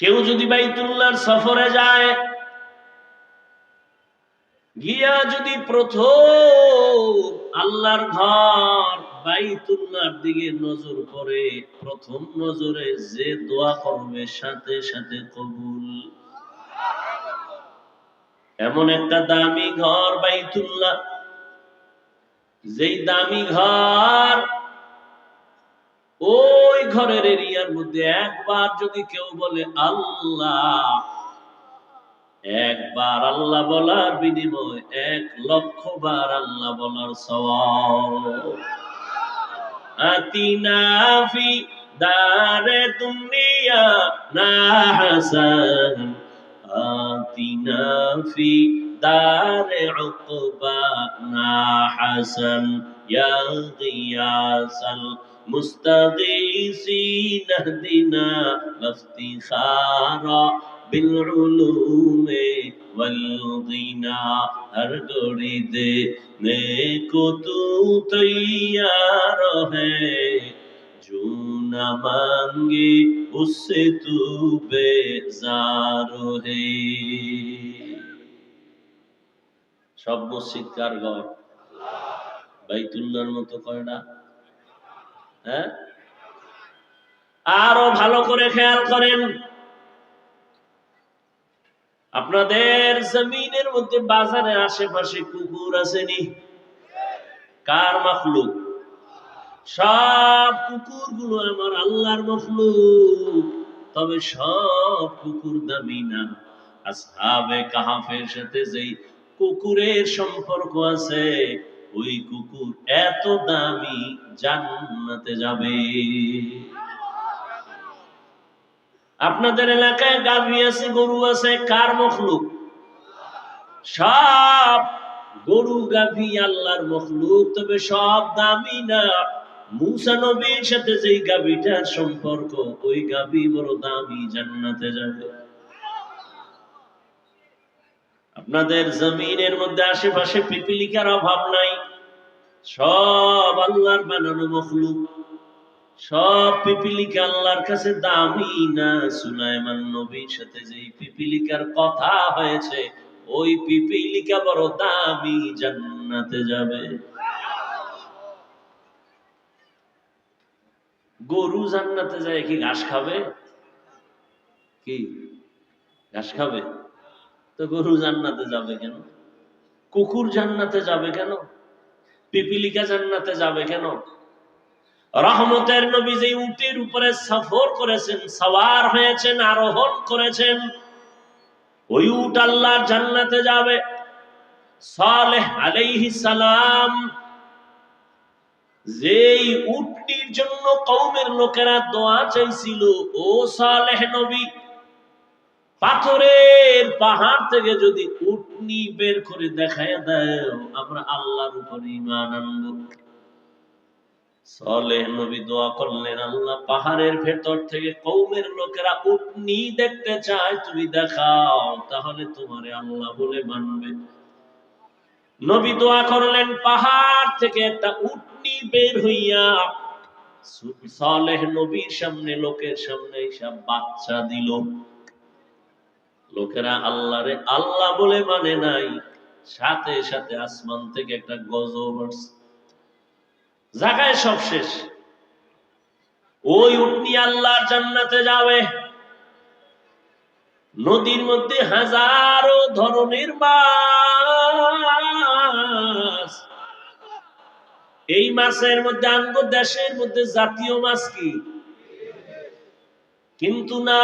কেউ যদি বাইতুল্লাহর সফরে যায়, গিয়া যদি প্রথম আল্লাহর ঘর বাইতুল্লাহর দিকে নজর করে, প্রথম নজরে যে দোয়া করবে সাথে সাথে কবুল। এমন একটা দামি ঘর বাইতুল্লাহ, যেই দামি ঘর ওই ঘরের এরিয়ার মধ্যে একবার যদি কেউ বলে আল্লাহ, একবার আল্লাহ বলার বিনিময় এক লক্ষ বার আল্লাহ বলার আতিনা ফি দারে দুনিয়া না দারে উকবা না হাসান। مستغيثين اهدنا وافتخارا بالعلوم والغنى ہر گڑی دے نیکو تو تیار ہے جو نہ مانگے اس سے تو بیزار ہے সব মসজিদ কার ঘর বাইতুল্লাহর মতো করে না হ্যাঁ? আরও ভালো করে খেয়াল করেন। আপনাদের জমিনের মধ্যে বাজারে আশেপাশে কুকুর আসেনি কার মখলুক? সব কুকুরগুলো আমার আল্লাহর মখলুক, তবে সব কুকুর দামি না। আসহাবে কাহাফের সাথে যেই কুকুরের সম্পর্ক আছে ওই কুকুর এত দামি জান্নাতে যাবে। আপনাদের এলাকায় গাভী আছে, গরু আছে, কার মখলুক? সব গরু গাভী আল্লাহর মখলুক, তবে সব দামি না। মুসা নবীর সাথে যেই গাভীটার সম্পর্ক, ওই গাভী বড় দামি জান্নাতে যাবে। আপনাদের জমিনের মধ্যে আশেপাশে পিপিলিকার অভাব নাই। সব আল্লাহর বানানো মখলুক। সব পিপিলিকা আল্লাহর কাছে দামি না। সুলাইমান নবীর সাথে যে পিপিলিকার কথা হয়েছে, ওই পিপিলিকা বড় দামি জান্নাতে যাবে। গরু জান্নাতে যায় কি ঘাস খাবে? কি? ঘাস খাবে? তো গরু জান্নাতে যাবে কেন? কুকুর জান্নাতে যাবে কেন? পিপিলিকা জান্নাতে যাবে কেন? রহমতের নবী যে উটের উপরে সফর করেছেন, সওয়ার হয়েছেন, আরোহণ করেছেন, ওই উট আল্লাহর জান্নাতে যাবে। সালেহ আলাইহি সালাম যেই উটটির জন্য কওমের লোকেরা দোয়া চাইছিল, ও সালেহ নবী পাথরের পাহাড় থেকে যদি উটনি বের করে দেখায় দেয় আমরা আল্লাহর উপর ইমান আনব। সলেহ নবী দোয়া করলেন, আল্লাহ পাহাড়ের ভেতর থেকে কৌমের লোকেরা উটনি দেখতে চায়, তুমি দেখাও, তাহলে তোমারে আল্লাহ বলে মানবে। নবী দোয়া করলেন, পাহাড় থেকে একটা উটনি বের হইয়া সালেহ নবীর সামনে, লোকের সামনে সব বাচ্চা দিল। লোকেরা আল্লাহরে আল্লাহ বলে মানে নাই। সাথে সাথে আসমান থেকে একটা গজব জায়গায় সব শেষ। ওই উটনি আল্লাহর জান্নাতে যাবে। নদীর মধ্যে হাজারো ধরনের মাছ। এই মাছের মধ্যে আঙ্গ দেশের মধ্যে জাতীয় মাছ কি? কিন্তু না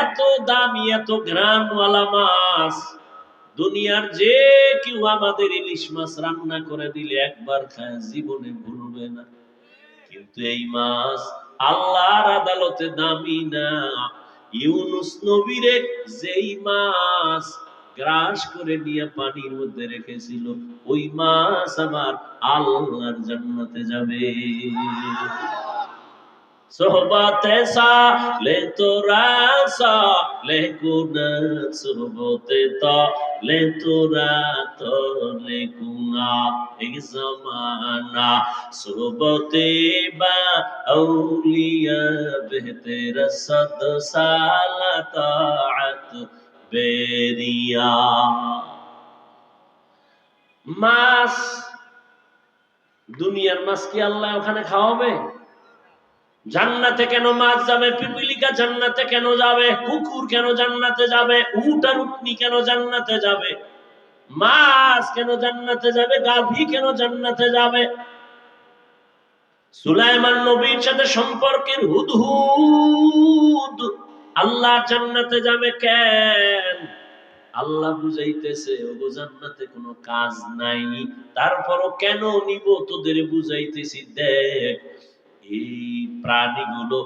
এত দামি, এত গ্রামওয়ালা মাছ। দুনিয়ার যে কেউ আমাদের ইলিশ মাছ রান্না করে দিলে একবার খায়, জীবনে ভুলবে না। কিন্তু এই মাছ আল্লাহর আদালতে দামি না। ইউনুস নবীরে যেই মাছ গ্রাস করে নিয়ে পানির মধ্যে রেখেছিল, ওই মাছ আমার আল্লাহর জান্নাতে যাবে। সোহবতে সালে তোরা সালে কুন সোহবতে তো ले তোরা তলে কুনা এক জমানা সোবতে বা আউলিয়া বেহতের সদ সালাতাত বেরিয়া মাছ দুনিয়ার মাছ কি আল্লাহ ওখানে খাওয়াবে জান্নাতে কেন মাছ যাবে? পিপিলিকা জান্নাতে কেন যাবে? কুকুর কেন জান্নাতে যাবে? উট আর উটনি কেন জান্নাতে যাবে? মাছ কেন জান্নাতে যাবে? গাভী কেন জান্নাতে যাবে? সুলাইমান নবীর সাথে সম্পর্কের হুদহুদ। আল্লাহ জান্নাতে যাবে কেন? আল্লাহ বুঝাইতেছে, ওগো জান্নাতে কোনো কাজ নাই। তারপরও কেন নিব? তোদের বুঝাইতেছি, দেখ এই প্রাণীগুলো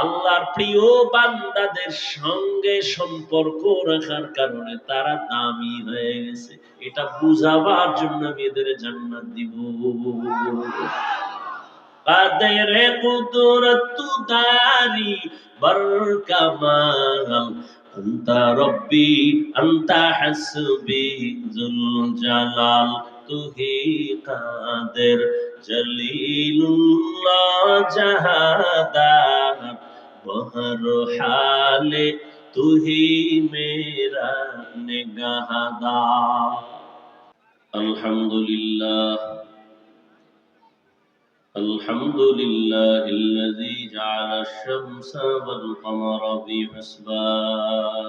আল্লাহর প্রিয় বান্দাদের সঙ্গে সম্পর্ক রাখার কারণে তারা দামি হয়ে গেছে। এটা বুঝাবার জন্য আমি এদের জান্নাত দিব। কাদের কুদরত দারি বর কামাল রব্বি আন্তা হাসবি জুল জালাল। तू ही कादर जलीलुल्लाह जहादार बहर हाले तू ही मेरा निगाहदार अल्हम्दुलिल्लाह الحمد لله الذي جعل الشمس والقمر بحسبان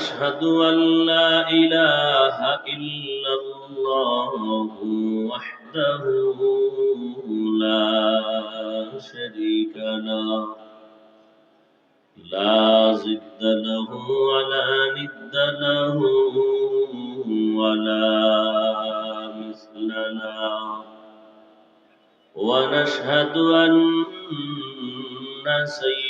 ونشهد أن لا إله إلا الله وحده لا شريك له لا ضد له ولا ند له ولا مثل له. ونشهد أن سيدنا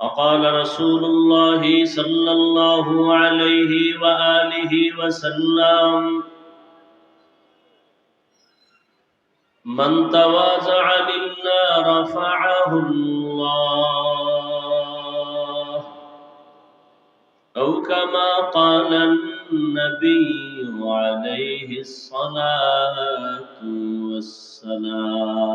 وقال رسول الله صلى الله عليه وآله وسلم من تواضع لله رفعه الله. أو كما قال النبي عليه الصلاة والسلام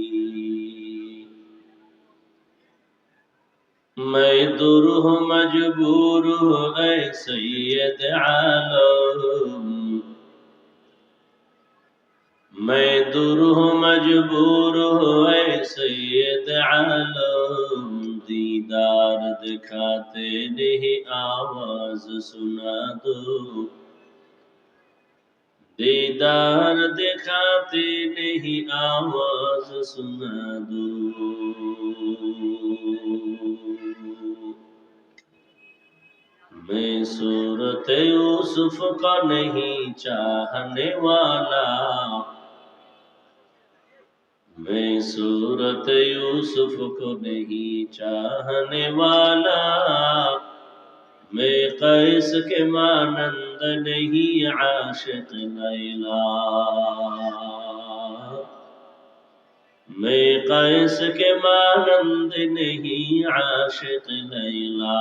میں دور ہوں مجبور ہوں اے سید عالم میں دور ہوں مجبور ہوں اے سید عالم دیدار دکھاتے نہیں آواز سنا دو دیدار دکھاتے نہیں آواز سنا دو بے صورت یوسف کا نہیں چاہنے والا۔ بے صورت یوسف کو نہیں چاہنے والا۔ میں قیس کے مانند نہیں عاشق لیلا۔ میں قیس کے مانند نہیں عاشق لیلا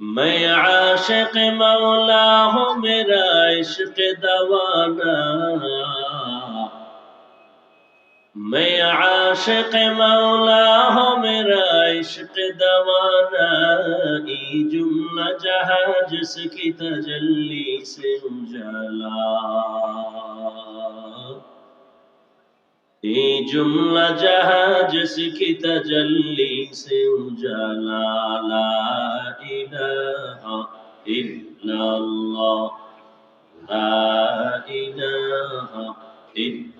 میں عاشق مولا ہوں میرا عشق دوانا میں عاشق مولا ہوں میرا عشق دوانا ای جملہ جہاں جس کی تجلی سے اجالا ای جملہ جہاں جس کی تجلی سے اجالا لا الہ الا اللہ لا الہ الا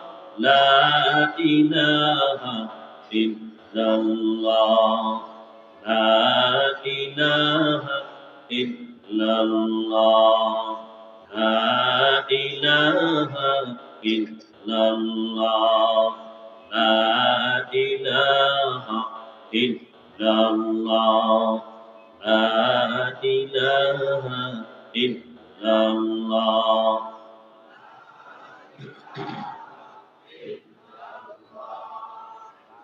لا إله إلا الله لا إله إلا الله لا إله إلا الله لا إله إلا الله لا إله إلا الله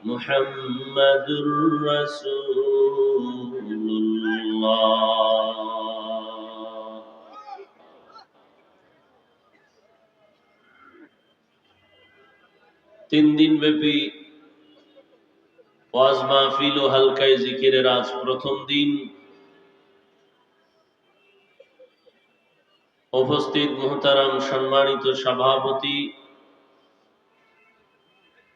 তিন দিন ব্যাপী ওয়াজ মাহফিল ও হালকায় জিকিরের আজ প্রথম দিন। উপস্থিত মোহতারাম সম্মানিত সভাপতি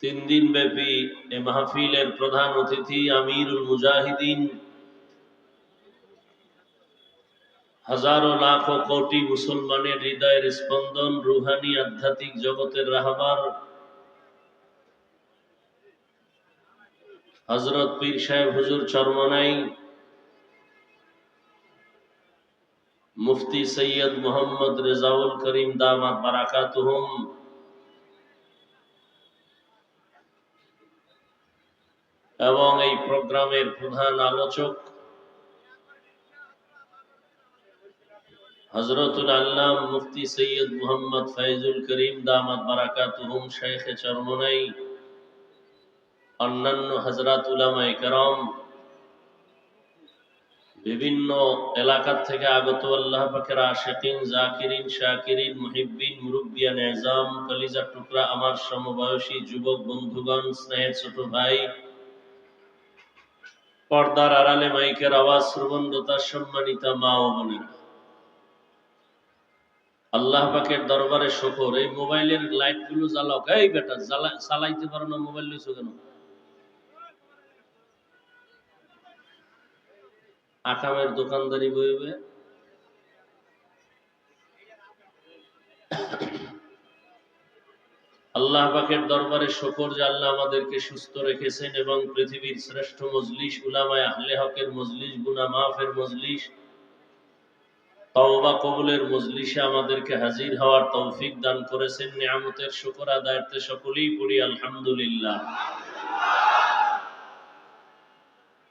তিন দিন ব্যাপী এ মাহফিলের প্রধান অতিথি আমিরুল মুজাহিদিন। হাজারো লাখ কোটি মুসলমানের হৃদয়ের স্পন্দন রুহানি আধ্যাত্মিক জগতের রাহবার। হজরত পীর সাহেব হুজুর চরমনাই। মুফতি সৈয়দ মোহাম্মদ রেজাউল করিম দামাত বারাকাতুহুম। এবং এই প্রোগ্রামের প্রধান আলোচক হজরতুল আল্লাহ মুফতি সৈয়দ মোহাম্মদ ফৈজুল করিম দামাত বারাকাতুহুম শেখ চরমনাই, অন্যান্য হজরত উলামায়ে কেরাম বিভিন্ন এলাকার থেকে আগত আল্লাহ পাকের আশেকিন, জাকিরিন, শাকিরিন, মুহিব্বিন, মুরব্বিয়ান, এজাম কলিজা টুকরা, আমার সমবয়সী যুবক, বন্ধুগণ, স্নেহের ছোট ভাই পর্দার আড়ালে মাইকের আওয়াজ শ্রবণরতা সম্মানিতা মা ও বোনেরা। আল্লাহ পাকের দরবারে শকর, এই মোবাইলের লাইটগুলো জ্বালাও। এই বেটা চালাইতে পারো না, মোবাইল লইছো কেন? আকামের দোকানদারি বইবে। আল্লাহ পাকের দরবারে শকর যে আল্লাহ আমাদেরকে সুস্থ রেখেছেন এবং পৃথিবীর শ্রেষ্ঠ মজলিস, উলামায় আহলে হকের মজলিস গুনা মাফের মজলিস, তওবা কবুলের মজলিসে আমাদেরকে হাজির হওয়ার তৌফিক দান করেছেন। নিয়ামতের শুকর আদায়তে সকলেই পড়ি, আলহামদুলিল্লাহ।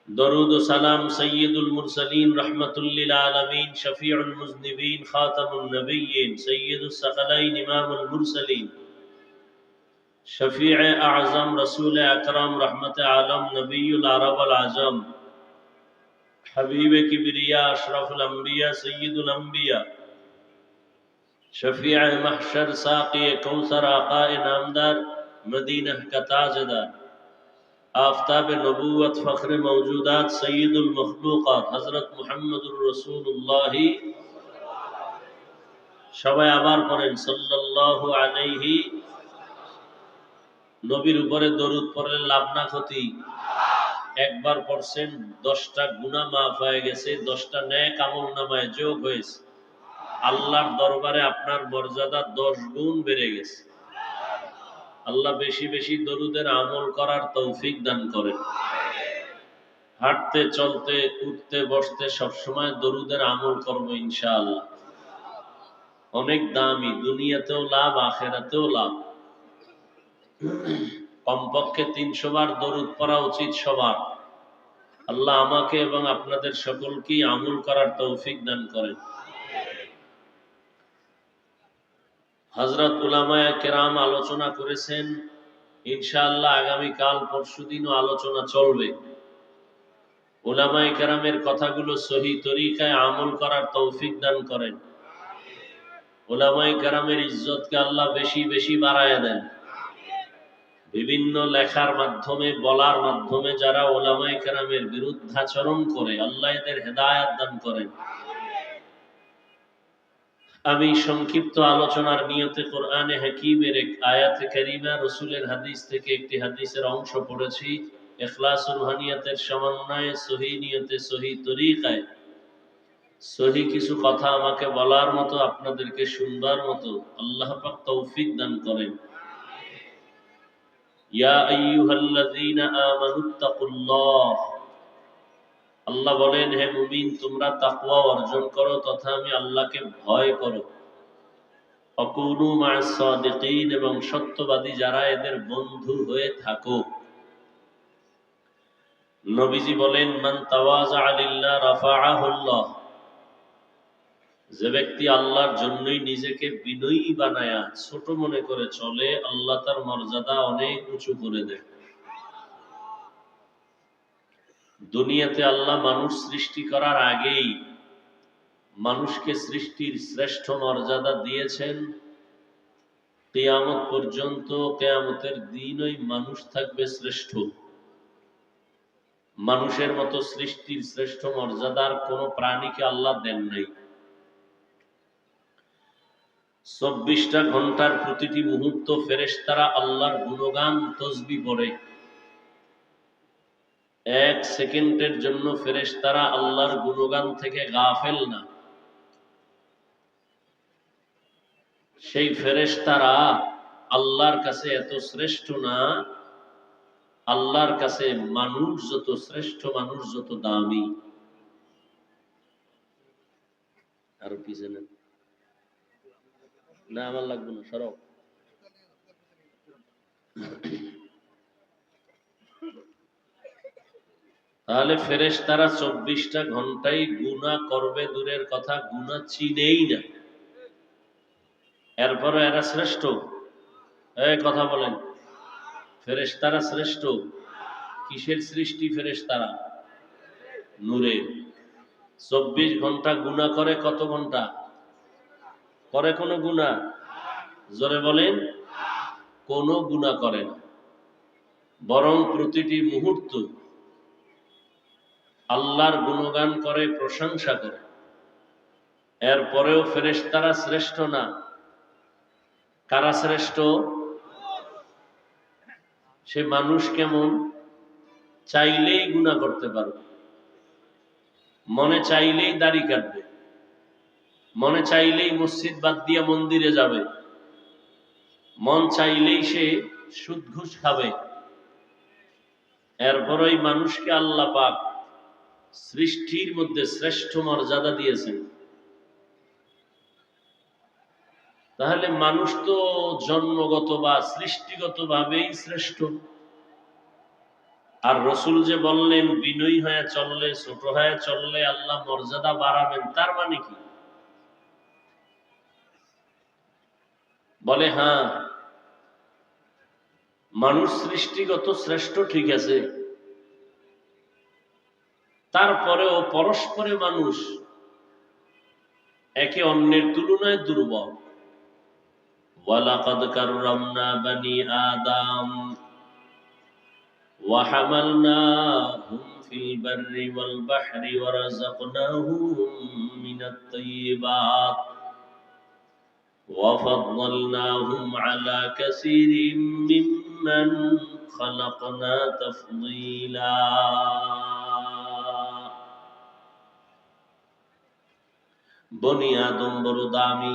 দরুদ ও সালাম সৈয়দুল মুরসালিন, রহমতুল্লিল আলমিন, শফিউল মুজনিবিন, খাতামুন নবিয়িন সৈয়দুল সাকালাইন, ইমামুল মুরসালিন। شفیع اعظم رسول اکرم رحمت عالم نبی العرب العظم حبیب کبریا اشرف الانبیاء سید الانبیاء شفیع محشر ساقی کوثر آقا نامدار مدینہ کا تاجدار آفتاب نبوت فخر موجودات سید المخلوقات حضرت محمد الرسول اللہ۔ সবাই আবার পড়েন সাল্লাল্লাহু আলাইহি নবীর উপরে দরুদ পড়লে লাভ না ক্ষতি? একবার পড়ছেন, দশটা গুণা মাফ হয়ে গেছে, দশটা ন্যায় কামল নামায় যোগ হয়েছে। আল্লাহর দরবারে আপনার মর্যাদা দশ গুণ বেড়ে গেছে। আল্লাহ বেশি বেশি দরুদের আমল করার তৌফিক দান করেন। হাঁটতে, চলতে, উঠতে, বসতে সবসময় দরুদের আমল করব ইনশাআল্লাহ। অনেক দামি, দুনিয়াতেও লাভ, আখেরাতেও লাভ। কমপক্ষে তিনশো বার দরুদ পড়া উচিত সবার। আল্লাহ আমাকে এবং আপনাদের সকলকেই আমল করার তৌফিক দান করেন। হজরত উলামায়া কেরাম আলোচনা করেছেন, ইনশাআল্লাহ আগামীকাল পরশু দিনও আলোচনা চলবে। ওলামায় কেরামের কথাগুলো সহি তরিকায় আমল করার তৌফিক দান করেন। ওলামায় কেরামের ইজ্জতকে আল্লাহ বেশি বেশি বাড়ায় দেন। বিভিন্ন লেখার মাধ্যমে, বলার মাধ্যমে যারা ওলামাই কেরামের বিরুদ্ধাচরণ করে, আল্লাহ এদের হেদায়াত দান করেন। আমি সংক্ষিপ্ত আলোচনার নিয়তে কোরআনে হাকিমের এক আয়াতে কারিমা, রসুলের হাদিস থেকে একটি হাদিসের অংশ পড়েছি। এখলাস রুহানিয়াতের সমন্বয়ে, সহি নিয়তে, সহি তরিকায়। সহি কিছু কথা আমাকে বলার মতো, আপনাদেরকে শুনবার মতো, আল্লাহ পাক তৌফিক দান করেন। আল্লাহ বলেন, হে মুমিন, তোমরা অর্জন করো, তথা আমি আল্লাহকে ভয় করো। এবং সত্যবাদী যারা এদের বন্ধু হয়ে থাকো। নবীজি বলেন, মান তাওয়াজা লিল্লাহ রাফাআহুল্লাহ। যে ব্যক্তি আল্লাহর জন্যই নিজেকে বিনয়ী বানায়া ছোট মনে করে চলে, আল্লাহ তার মর্যাদা অনেক উঁচু করে দেয়। দুনিয়াতে আল্লাহ মানুষ সৃষ্টি করার আগেই মানুষকে সৃষ্টির শ্রেষ্ঠ মর্যাদা দিয়েছেন। কেয়ামত পর্যন্ত কেয়ামতের দিনই মানুষ থাকবে শ্রেষ্ঠ। মানুষের মতো সৃষ্টির শ্রেষ্ঠ মর্যাদার কোন প্রাণীকে আল্লাহ দেন নাই। চব্বিশটা ঘণ্টার প্রতিটি মুহূর্ত ফেরেশতারা আল্লাহর গুণগান, তসবি পড়ে। এক সেকেন্ডের জন্য ফেরেশতারা আল্লাহর গুণগান থেকে গাফেল না। সেই ফেরেশতারা আল্লাহর কাছে এত শ্রেষ্ঠ না, আল্লাহর কাছে মানুষ যত শ্রেষ্ঠ, মানুষ যত দামি। আরও পিছনে না, আমার লাগবে না সরব তাহলে ফেরেশ তারা চব্বিশটা ঘন্টায় গুণা করবে, দূরের কথা গুণা চিনেই না। এরপরে এরা শ্রেষ্ঠ। এই কথা বলেন। ফেরেশ তারা শ্রেষ্ঠ। কিসের সৃষ্টি ফেরেশ তারা নূরে চব্বিশ ঘণ্টা গুণা করে কত ঘণ্টা? করে কোনো গুণা? জোরে বলেন, কোনো গুণা করে না। বরং প্রতিটি মুহূর্ত আল্লাহর গুণগান করে, প্রশংসা করে। এরপরেও ফেরেশতারা শ্রেষ্ঠ না? কারা শ্রেষ্ঠ? সে মানুষ কেমন? চাইলেই গুণা করতে পারবে। মনে চাইলেই দাড়ি কাটবে। মনে চাইলেই মসজিদ বাদ দিয়ে মন্দিরে যাবে। মন চাইলেই সে সুদ ঘুষ খাবে। এরপর ওই মানুষকে আল্লাহ পাক সৃষ্টির মধ্যে শ্রেষ্ঠ মর্যাদা দিয়েছেন। তাহলে মানুষ তো জন্মগত বা সৃষ্টিগত ভাবেই শ্রেষ্ঠ। আর রসুল যে বললেন, বিনয়ী হয়ে চললে, ছোট হয়ে চললে আল্লাহ মর্যাদা বাড়াবেন, তার মানে কি? বলে হ্যাঁ মানুষ সৃষ্টিগত শ্রেষ্ঠ ঠিক আছে তারপরেও পরস্পরে মানুষ একে অন্যের তুলনায় দুর্বল ওয়ালাকাদ কাররামনা বানি আদম وحملناهم في البر والبحر ورزقناهم من الطيبات وفضلناهم على كثير ممن خلقنا تفضيلا বনি আদম বড় দামি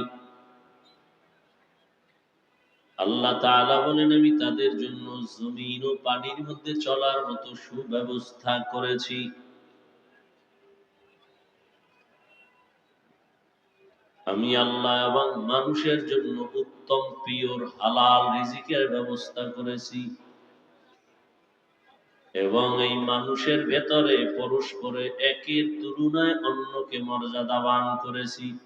আল্লাহ তাআলা বলেন আমি তাদের জন্য জমিন ও পানির মধ্যে চলার মতো সুব্যবস্থা করেছি আমি আল্লাহ এবং মানুষের জন্য উত্তম, পিওর, হালাল রিজিকের ব্যবস্থা করেছি। এবং এই মানুষের ভেতরে পরস্পরে একের তুলনায় অন্যকে মর্যাদাবান করেছি।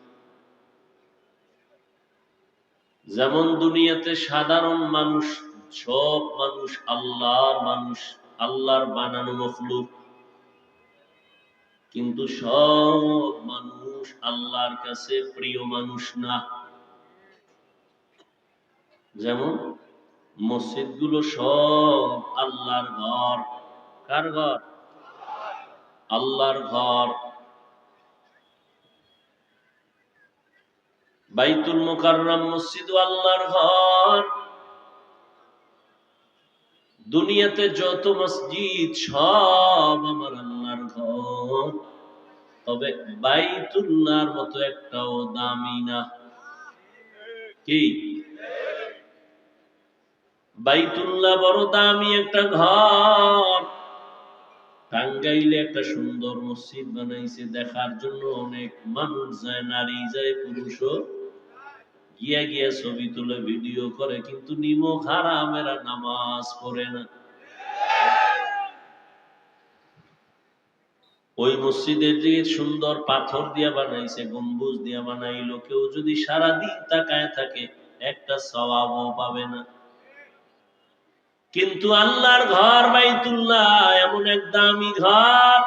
যেমন দুনিয়াতে সাধারণ মানুষ, সব মানুষ আল্লাহর মানুষ, আল্লাহর বানানো মখলুক। কিন্তু সব মানুষ আল্লাহর কাছে প্রিয় মানুষ না। যেমন মসজিদগুলো সব আল্লাহর ঘর। কার ঘর? আল্লাহর ঘর। বাইতুল মোকাররম মসজিদ আল্লাহর ঘর। দুনিয়াতে যত মসজিদ, সব আমার আল্লাহর ঘর তবে বাইতুল্লাহর মতো একটাও দামি না। কি? বাইতুল্লাহ বড় দামি একটা ঘর। টাঙ্গাইলে একটা সুন্দর মসজিদ বানাইছে, দেখার জন্য অনেক মানুষ যায়, নারী যায় পুরুষও গিয়া গিয়া ছবি তুলে, ভিডিও করে, কিন্তু নিমক হারামেরা নামাজ পড়ে না। ওই মসজিদের যে সুন্দর পাথর দিয়া বানাইছে, গম্বুজ দিয়া বানাইলো, কেউ যদি সারাদিন তাকায় থাকে, একটা সওয়াবও পাবে না। কিন্তু আল্লাহর ঘর বাইতুল্লাহ, এমন এক দামি ঘর।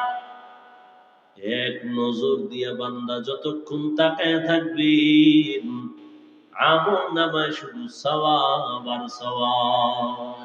এক নজর দিয়া বান্দা যতক্ষণ তাকায় থাকবে, আমল নামায় শুধু সওয়াব আর সওয়াব।